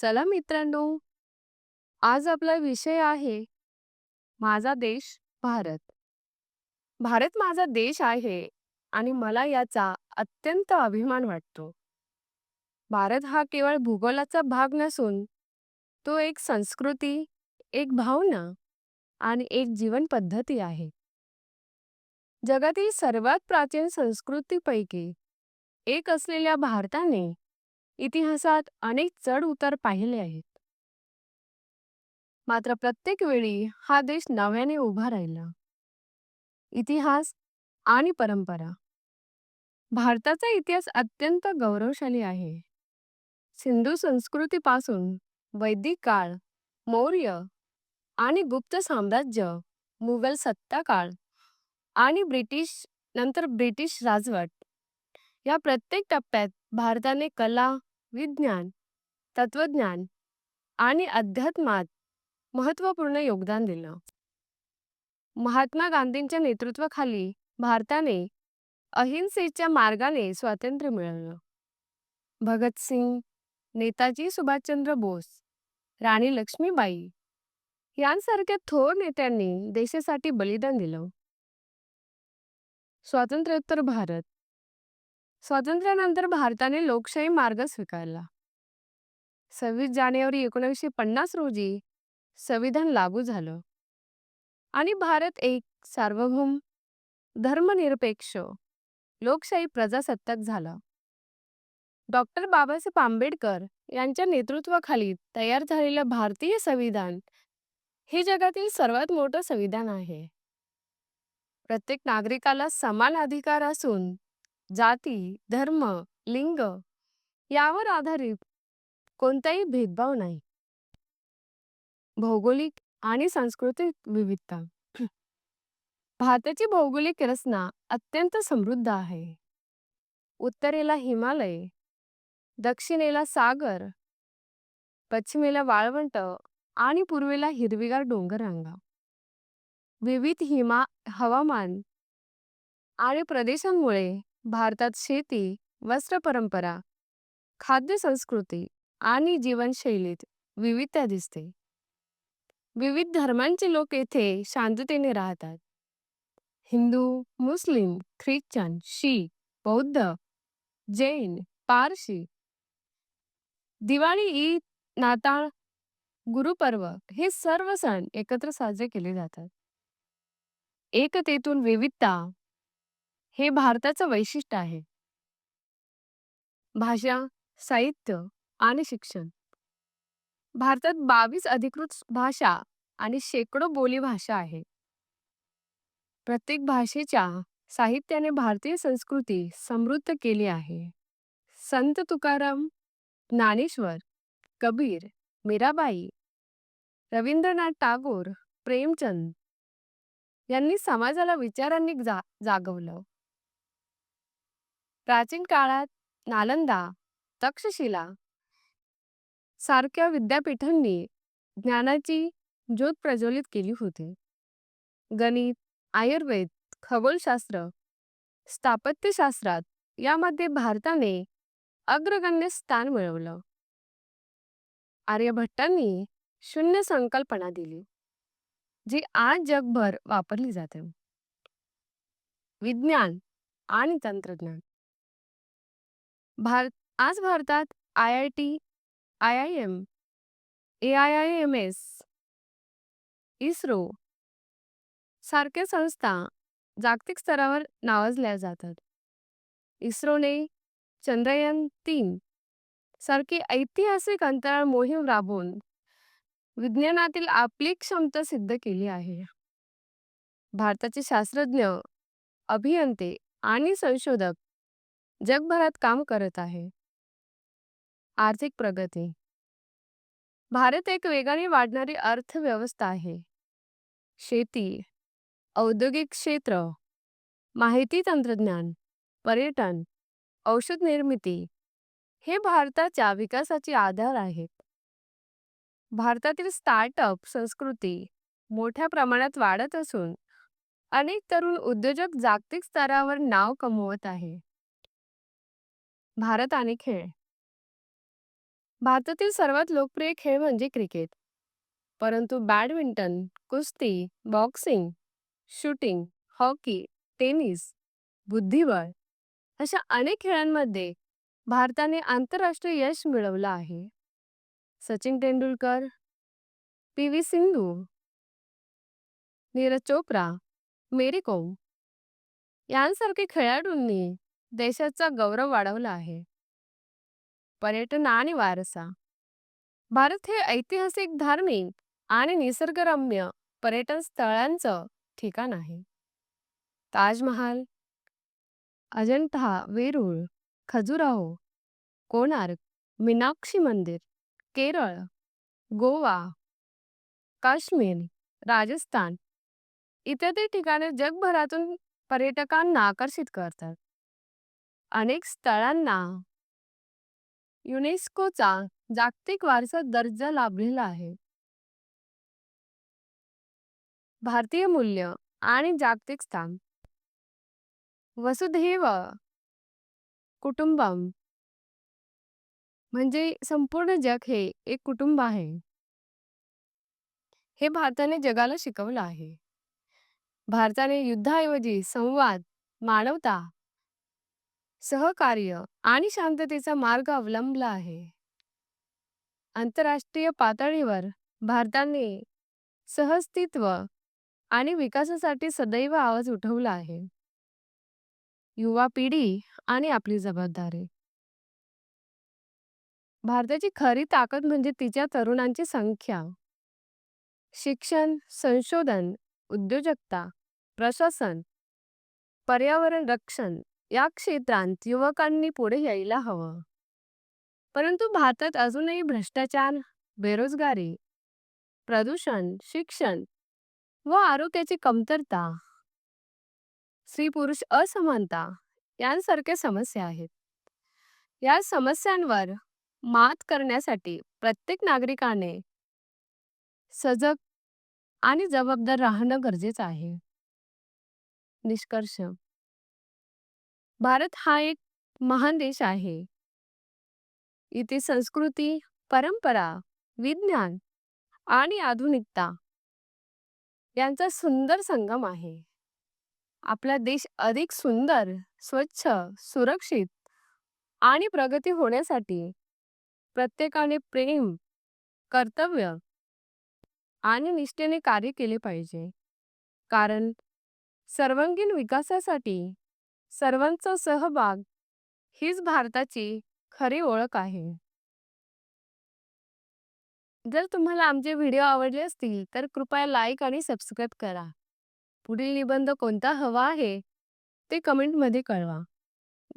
चला मित्रांनो, आज आपला विषय आहे माझा देश भारत. भारत माझा देश आहे आणि मला याचा अत्यंत अभिमान वाटतो. भारत हा केवळ भूगोलाचा भाग नसून तो एक संस्कृती, एक भावना आणि एक जीवन पद्धती आहे. जगातील सर्वात प्राचीन संस्कृतीपैकी एक असलेल्या भारताने इतिहासात अनेक चढ-उतार पाहिले आहेत. मात्र प्रत्येक वेळी हा देश नव्याने उभा राहिला. इतिहास आणि परंपरा भारताचा इतिहास अत्यंत गौरवशाली आहे. सिंधू संस्कृतीपासून वैदिक काळ, मौर्य आणि गुप्त साम्राज्य, मुघल सत्ताकाळ आणि ब्रिटिश नंतर ब्रिटिश राजवट या प्रत्येक टप्प्यात भारताने कला, विज्ञान, तत्वज्ञान आणि अध्यात्मात महत्त्वपूर्ण योगदान दिलं. महात्मा गांधींच्या नेतृत्वाखाली भारताने अहिंसेच्या मार्गाने स्वातंत्र्य मिळवलं. भगतसिंग, नेताजी सुभाषचंद्र बोस, राणी लक्ष्मीबाई यांसारख्या थोर नेत्यांनी देशासाठी बलिदान दिलं. स्वातंत्र्योत्तर भारत स्वातंत्र्यानंतर भारताने लोकशाही मार्ग स्वीकारला. सव्वीस जानेवारी एकोणीसशे पन्नास रोजी संविधान लागू झालं आणि भारत एक सार्वभौम, धर्मनिरपेक्ष, लोकशाही प्रजासत्ताक झाला. डॉक्टर बाबासाहेब आंबेडकर यांच्या नेतृत्वाखाली तयार झालेलं भारतीय संविधान हे जगातील सर्वात मोठं संविधान आहे. प्रत्येक नागरिकाला समान अधिकार असून जाती, धर्म, लिंग यावर आधारित कोणताही भेदभाव नाही. भौगोलिक आणि सांस्कृतिक विविधता भारताची भौगोलिक रचना अत्यंत समृद्ध आहे. उत्तरेला हिमालय, दक्षिणेला सागर, पश्चिमेला वाळवंट आणि पूर्वेला हिरवीगार डोंगररांगा. विविध हिमा हवामान आणि प्रदेशांमुळे भारतात शेती, वस्त्र परंपरा, खाद्य संस्कृती आणि जीवनशैलीत विविधता दिसते. विविध धर्मांचे लोक येथे शांततेने राहतात. हिंदू, मुस्लिम, ख्रिश्चन, शीख, बौद्ध, जैन, पारशी. दिवाळी, ईद, नाताळ, गुरुपर्व हे सर्व सण एकत्र साजरे केले जातात. एकतेतून विविधता हे भारताचं वैशिष्ट्य आहे. भाषा, साहित्य आणि शिक्षण भारतात बावीस अधिकृत भाषा आणि शेकडो बोलीभाषा आहे प्रत्येक भाषेच्या साहित्याने भारतीय संस्कृती समृद्ध केली आहे. संत तुकाराम, ज्ञानेश्वर, कबीर, मीराबाई, रवींद्रनाथ टागोर, प्रेमचंद यांनी समाजाला विचारांनी जा जागवलं. प्राचीन काळात नालंदा, तक्षशिला सारख्या विद्यापीठांनी ज्ञानाची ज्योत प्रज्वलित केली होती. गणित, आयुर्वेद, खगोलशास्त्र, स्थापत्यशास्त्रात यामध्ये भारताने अग्रगण्य स्थान मिळवलं. आर्यभट्टांनी शून्य संकल्पना दिली, जी आज जगभर वापरली जाते. विज्ञान आणि तंत्रज्ञान भारत आज भारतात I I T, I I M, A I I M S, ISRO सारख्या संस्था जागतिक स्तरावर नावाजल्या जातात. इस्रोने चंद्रयान तीन सारखी ऐतिहासिक अंतराळ मोहीम राबवून विज्ञानातील आपली क्षमता सिद्ध केली आहे. भारताचे शास्त्रज्ञ, अभियंते आणि संशोधक जगभरात काम करत आहे. आर्थिक प्रगती भारत एक वेगाने वाढणारी अर्थव्यवस्था आहे. शेती, औद्योगिक क्षेत्र, माहिती तंत्रज्ञान, पर्यटन, औषध निर्मिती हे भारताच्या विकासाचे आधार आहेत. भारतातील स्टार्टअप संस्कृती मोठ्या प्रमाणात वाढत असून अनेक तरुण उद्योजक जागतिक स्तरावर नाव कमवत आहे. भारत आणि खेळ भारतातील सर्वात लोकप्रिय खेळ म्हणजे क्रिकेट. परंतु बॅडमिंटन, कुस्ती, बॉक्सिंग, शूटिंग, हॉकी, टेनिस, बुद्धिबळ अशा अनेक खेळांमध्ये भारताने आंतरराष्ट्रीय यश मिळवलं आहे. सचिन तेंडुलकर, पी. व्ही. सिंधू, नीरज चोप्रा, मेरी कोम यांसारखे खेळाडूंनी देशाचा गौरव वाढवला आहे. पर्यटन आणि वारसा भारत हे ऐतिहासिक, धार्मिक आणि निसर्गरम्य पर्यटन स्थळांचं ठिकाण आहे. ताजमहाल, अजंठा वेरूळ, खजुराहो, कोणार्क, मीनाक्षी मंदिर, केरळ, गोवा, काश्मीर, राजस्थान इत्यादी ठिकाणे जगभरातून पर्यटकांना आकर्षित करतात. अनेक स्थळांना युनेस्कोचा जागतिक वारसा दर्जा लाभलेला आहे. भारतीय मूल्य आणि जागतिक स्थान वसुधैव कुटुंबम म्हणजे संपूर्ण जग हे एक कुटुंब आहे. हे भारताने जगाला शिकवलं आहे. भारताने युद्धाऐवजी संवाद, मानवता, सहकार्य आणि शांततेचा मार्ग अवलंबला आहे. आंतरराष्ट्रीय पातळीवर भारताने सहअस्तित्व आणि विकासासाठी सदैव आवाज उठवला आहे. युवा पिढी आणि आपली जबाबदारी भारताची खरी ताकद म्हणजे तिच्या तरुणांची संख्या. शिक्षण, संशोधन, उद्योजकता, प्रशासन, पर्यावरण रक्षण या क्षेत्रांत युवकांनी पुढे यायला हवं. परंतु भारतात अजूनही भ्रष्टाचार, बेरोजगारी, प्रदूषण, शिक्षण व आरोग्याची कमतरता, स्त्री-पुरुष असमानता यांसारख्या समस्या आहेत. या समस्यांवर मात करण्यासाठी प्रत्येक नागरिकाने सजग आणि जबाबदार राहणं गरजेचं आहे. निष्कर्ष भारत हा एक महान देश आहे. इथे संस्कृती, परंपरा, विज्ञान आणि आधुनिकता यांचा सुंदर संगम आहे. आपला देश अधिक सुंदर, स्वच्छ, सुरक्षित आणि प्रगती होण्यासाठी प्रत्येकाने प्रेम, कर्तव्य आणि निष्ठेने कार्य केले पाहिजे. कारण सर्वांगीण विकासासाठी सर्वांचा सहभाग हीच भारताची खरी ओळख आहे. जर तुम्हाला आमचे व्हिडिओ आवडले असतील तर कृपया लाईक आणि सबस्क्राईब करा. पुढील निबंध कोणता हवा आहे ते कमेंटमध्ये कळवा.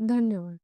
धन्यवाद.